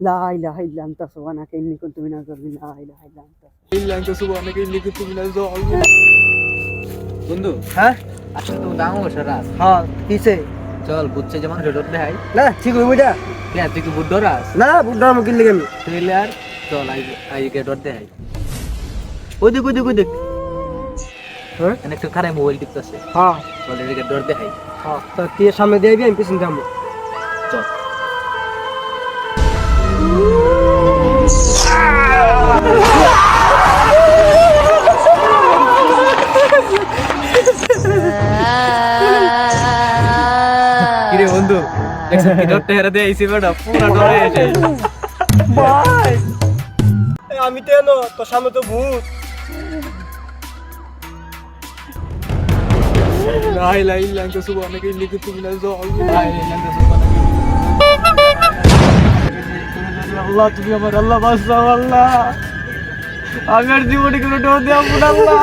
লা ইলাহা ইল্লা আনতা সুবহানাকা ইন্নী কুনতু মিনাজ জালিমিন লা ইলাহা ইল্লা আনতা ইল্লা আনতা সুবহানাকা ইন্নী কুনতু মিনাজ জালিমিন বন্ধু হ্যাঁ? আসলে তো দাম বসে রাস হ্যাঁ কিসে? চল বুঝছে যেমন হেডর দেখাই না ঠিক হইব এটা কে তুই কি বুদ্ধ রাস না বুড়া মুকিল লিগে আমি তাহলে আর চল আই আই গেটর দেখাই ওই দেখ ওই দেখ ওই দেখ হ্যাঁ? এনে একটু খারাপ মোবাইল টিপতেছে। হ্যাঁ। চল গেটর দেখাই হ্যাঁ তো তুই সামনে দিয়ে আইবি আমি পিছন যাব। চল। বন্ধু। দেখছেন ভিতর তেহারা দিয়ে আইছি বেটা পুরা ডরে এসে। ভাই আমি তো এলো তোর সামনে তো ভূত। লাই লাই লাই তো সুবহ অনেকে লিখে তুমি না যাও লাই লাই তো সুবহ আল্লাহ তুমি আমার আল্লাহ বাসাও আল্লাহ। আমি আর জীবনে কোনো ডোর দেওয়া আল্লাহ।